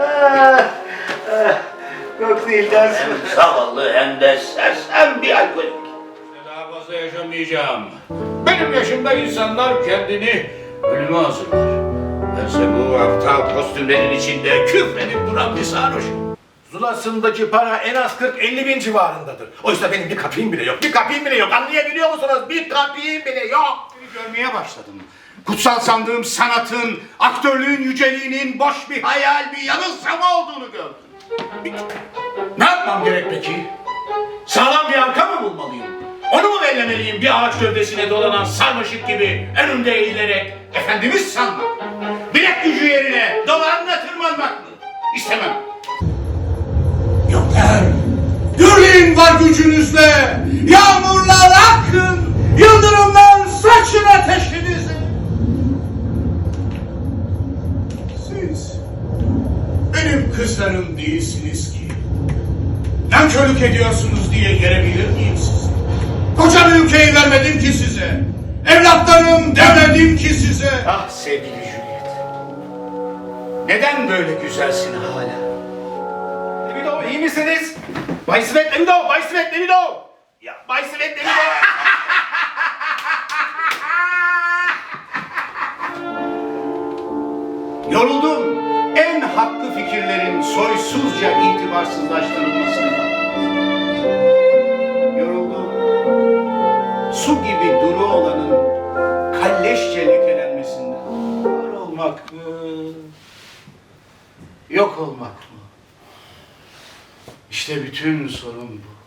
Ah, ah. Yok değil dersin. Hem zavallı hem de ses hem bir alkolik. Daha fazla yaşamayacağım. Benim yaşımda insanlar kendini ölüme hazırlar. Bense bu hafta kostümlerin içinde küfredip duran bir sarhoşum. Zulasındaki para en az 40-50 bin civarındadır. Oysa benim bir kapim bile yok. Bir kapim bile yok. Anlayabiliyor musunuz? Bir kapim bile yok. Seni görmeye başladım. Kutsal sandığım sanatın, aktörlüğün yüceliğinin boş bir hayal, bir yanılsama olduğunu gördüm. Ne yapmam gerek peki? Sağlam bir arka mı bulmalıyım? Onu mu bellemeliyim bir ağaç gövdesine dolanan sarmaşık gibi önümde eğilerek efendimiz sanmak? Bilek gücü yerine dolanla tırmanmak mı? İstemem. Gökler, gürleyin var gücünüzle, yağmurlar kızlarım değilsiniz ki. Nankörlük ediyorsunuz diye yerebilir miyim sizi? Koca ülkeyi vermedim ki size. Evlatlarım demedim ki size. Ah sevgili Juliet. Neden böyle güzelsin hala? Levido iyi misiniz? Bay Svet Levido, Bay Svet Levido. Ya Bay Svet Levido. Yoruldum. En haklı fikirlerin soysuzca itibarsızlaştırılmasına. Yoruldum. Su gibi duru olanın kalleşçe lekelenmesinden. Var olmak mı? Yok olmak mı? İşte bütün sorun bu.